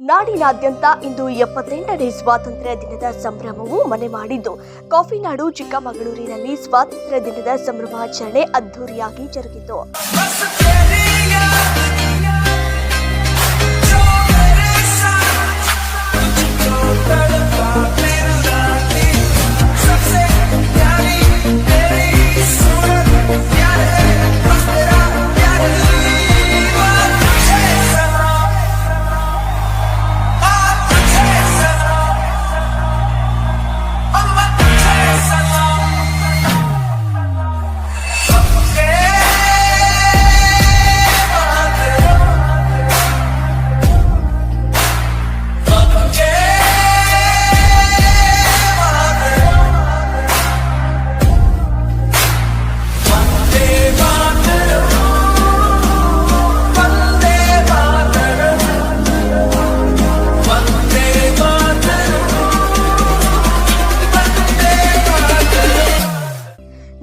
ನಾಡಿನಾದ್ಯಂತ ಇಂದು ಎಪ್ಪತ್ತೆಂಟನೇ ಸ್ವಾತಂತ್ರ್ಯ ದಿನದ ಸಂಭ್ರಮವು ಮನೆ ಮಾಡಿದ್ದು. ಕಾಫಿನಾಡು, ಚಿಕ್ಕಮಗಳೂರಿನಲ್ಲಿ ಸ್ವಾತಂತ್ರ್ಯ ದಿನದ ಸಂಭ್ರಮಾಚರಣೆ ಅದ್ದೂರಿಯಾಗಿ ಜರುಗಿತು.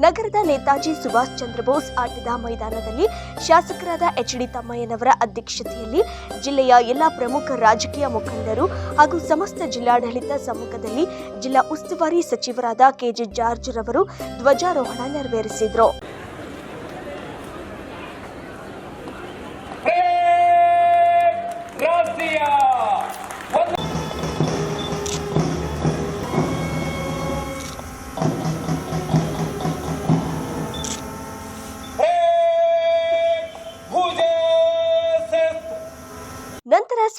ನಗರದ ನೇತಾಜಿ ಸುಭಾಷ್ ಚಂದ್ರ ಬೋಸ್ ಆಟದ ಮೈದಾನದಲ್ಲಿ ಶಾಸಕರಾದ ಎಚ್ ಡಿ ತಮ್ಮಯ್ಯನವರ ಅಧ್ಯಕ್ಷತೆಯಲ್ಲಿ ಜಿಲ್ಲೆಯ ಎಲ್ಲ ಪ್ರಮುಖ ರಾಜಕೀಯ ಮುಖಂಡರು ಹಾಗೂ ಸಮಸ್ತ ಜಿಲ್ಲಾಡಳಿತ ಸಮ್ಮುಖದಲ್ಲಿ ಜಿಲ್ಲಾ ಉಸ್ತುವಾರಿ ಸಚಿವರಾದ ಕೆಜೆ ಜಾರ್ಜ್ ರವರು ಧ್ವಜಾರೋಹಣ ನೆರವೇರಿಸಿದರು.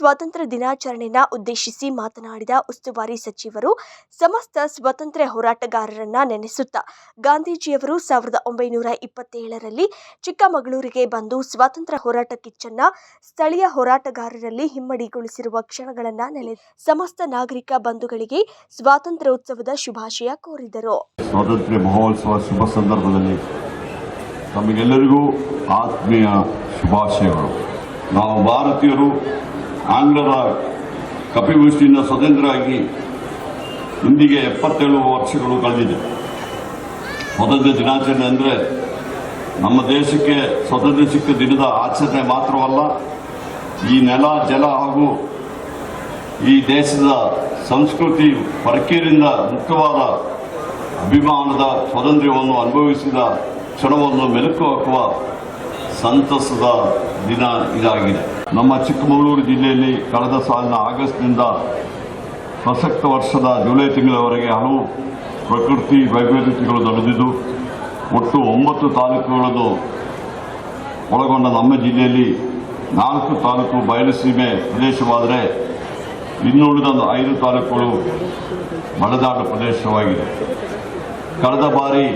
ಸ್ವಾತಂತ್ರ್ಯ ದಿನಾಚರಣೆಯನ್ನ ಉದ್ದೇಶಿಸಿ ಮಾತನಾಡಿದ ಉಸ್ತುವಾರಿ ಸಚಿವರು, ಸಮಸ್ತ ಸ್ವಾತಂತ್ರ್ಯ ಹೋರಾಟಗಾರರನ್ನ ನೆನೆಸುತ್ತಾ ಗಾಂಧೀಜಿಯವರು ಸಾವಿರದ ಒಂಬೈನೂರ ಇಪ್ಪತ್ತೇಳರಲ್ಲಿ ಚಿಕ್ಕಮಗಳೂರಿಗೆ ಬಂದು ಸ್ವಾತಂತ್ರ್ಯ ಹೋರಾಟ ಕಿಚ್ಚನ್ನ ಸ್ಥಳೀಯ ಹೋರಾಟಗಾರರಲ್ಲಿ ಹಿಮ್ಮಡಿಗೊಳಿಸಿರುವ ಕ್ಷಣಗಳನ್ನ ನೆನೆ ಸಮಸ್ತ ನಾಗರಿಕ ಬಂಧುಗಳಿಗೆ ಸ್ವಾತಂತ್ರ್ಯ ಉತ್ಸವದ ಶುಭಾಶಯ ಕೋರಿದರು. ಸ್ವಾತಂತ್ರ್ಯ ಮಹೋತ್ಸವ ಶುಭ ಸಂದರ್ಭದಲ್ಲಿ ತಮಗೆಲ್ಲರಿಗೂ ಆತ್ಮೀಯ ಶುಭಾಶಯಗಳು. ನಾವು ಭಾರತೀಯರು ಆಂಗ್ಲರ ಕಪಿಮುಷ್ಟಿಯಿಂದ ಸ್ವತಂತ್ರರಾಗಿ ಇಂದಿಗೆ ಎಪ್ಪತ್ತೇಳು ವರ್ಷಗಳು ಕಳೆದಿದೆ. ಸ್ವತಂತ್ರ ದಿನಾಚರಣೆ ಅಂದರೆ ನಮ್ಮ ದೇಶಕ್ಕೆ ಸ್ವಾತಂತ್ರ್ಯ ಸಿಕ್ಕ ದಿನದ ಆಚರಣೆ ಮಾತ್ರವಲ್ಲ, ಈ ನೆಲ, ಜಲ ಹಾಗೂ ಈ ದೇಶದ ಸಂಸ್ಕೃತಿ ಪರಕೀರಿಂದ ಮುಕ್ತವಾದ ಅಭಿಮಾನದ ಸ್ವಾತಂತ್ರ್ಯವನ್ನು ಅನುಭವಿಸಿದ ಕ್ಷಣವನ್ನು ಮೆಲುಕು ಹಾಕುವ ಸಂತಸದ ದಿನ ಇದಾಗಿದೆ. ನಮ್ಮ ಚಿಕ್ಕಮಗಳೂರು ಜಿಲ್ಲೆಯಲ್ಲಿ ಕಳೆದ ಸಾಲಿನ ಆಗಸ್ಟ್ನಿಂದ ಪ್ರಸಕ್ತ ವರ್ಷದ ಜುಲೈ ತಿಂಗಳವರೆಗೆ ಹಲವು ಪ್ರಕೃತಿ ವೈಪರೀತ್ಯಗಳು ನಡೆದಿದ್ದು ಒಟ್ಟು ಒಂಬತ್ತು ತಾಲೂಕುಗಳನ್ನು ಒಳಗೊಂಡ ನಮ್ಮ ಜಿಲ್ಲೆಯಲ್ಲಿ ನಾಲ್ಕು ತಾಲೂಕು ಬಯಲುಸೀಮೆ ಪ್ರದೇಶವಾದರೆ ಇನ್ನುಳಿದ ಐದು ತಾಲೂಕುಗಳು ಮಳೆದಾಟ ಪ್ರದೇಶವಾಗಿದೆ ಕಳೆದ ಬಾರಿ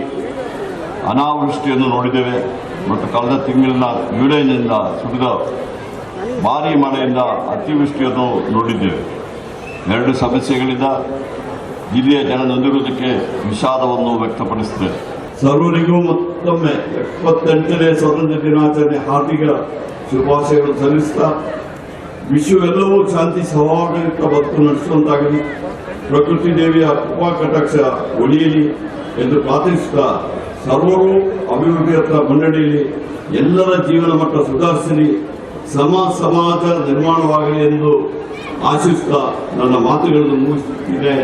ಅನಾವೃಷ್ಟಿಯನ್ನು ನೋಡಿದ್ದೇವೆ. ಮತ್ತು ಕಳೆದ ತಿಂಗಳಿನ ಯುಡೇನಿಂದ ಸುಡಿದ ಭಾರಿ ಮಳೆಯಿಂದ ಅತಿವೃಷ್ಟಿಯನ್ನು ನೋಡಿದ್ದೇವೆ. ಎರಡು ಸಮಸ್ಯೆಗಳಿಂದ ಜಿಲ್ಲೆಯ ಜನ ವಿಷಾದವನ್ನು ವ್ಯಕ್ತಪಡಿಸಿದ್ದೇವೆ ಸರ್ವರಿಗೂ ಮತ್ತೊಮ್ಮೆ ಎಪ್ಪತ್ತೆಂಟನೇ ಸ್ವಾತಂತ್ರ್ಯ ದಿನಾಚರಣೆ ಹಾರ್ದಿಕ ಶುಭಾಶಯಗಳು ಸಲ್ಲಿಸ್ತಾ, ವಿಶ್ವವೆಲ್ಲವೂ ಶಾಂತಿ ಸಹಭಾಗಿತ್ವ ಬದುಕು ನಡೆಸುವಂತಾಗಲಿ. ಪ್ರಕೃತಿ ದೇವಿಯ ಕೃಪಾ ಕಟಾಕ್ಷ ಎಂದು ಪ್ರಾರ್ಥಿಸುತ್ತಾ ಸರ್ವರು ಅಭಿವೃದ್ಧಿಯತ್ತ ಮುನ್ನಡೆಯಲಿ, ಎಲ್ಲರ ಜೀವನ ಮಟ್ಟ ಸುಧಾರಿಸಲಿ, ಸಮ ಸಮಾಜ ನಿರ್ಮಾಣವಾಗಲಿ ಎಂದು ಆಶಿಸುತ್ತಾ ನನ್ನ ಮಾತುಗಳನ್ನು ಮುಗಿಸುತ್ತಿದೆ.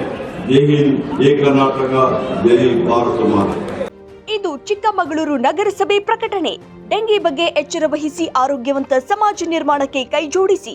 ಜೈ ಹಿಂದ್, ಜೈ ಕರ್ನಾಟಕ ಭಾರತ ಮಾತೆ. ಇದು ಚಿಕ್ಕಮಗಳೂರು ನಗರಸಭೆ ಪ್ರಕಟಣೆ. ಡೆಂಗಿ ಬಗ್ಗೆ ಎಚ್ಚರ ವಹಿಸಿ ಆರೋಗ್ಯವಂತ ಸಮಾಜ ನಿರ್ಮಾಣಕ್ಕೆ ಕೈಜೋಡಿಸಿ.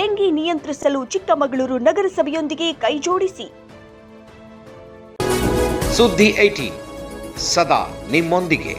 ಡೆಂಗಿ ನಿಯಂತ್ರಿಸಲು ಚಿಕ್ಕಮಗಳೂರು ನಗರಸಭೆಯೊಂದಿಗೆ ಕೈಜೋಡಿಸಿ ಸುದ್ದಿ ಐಟಿ ಸದಾ ನಿಮ್ಮೊಂದಿಗೆ.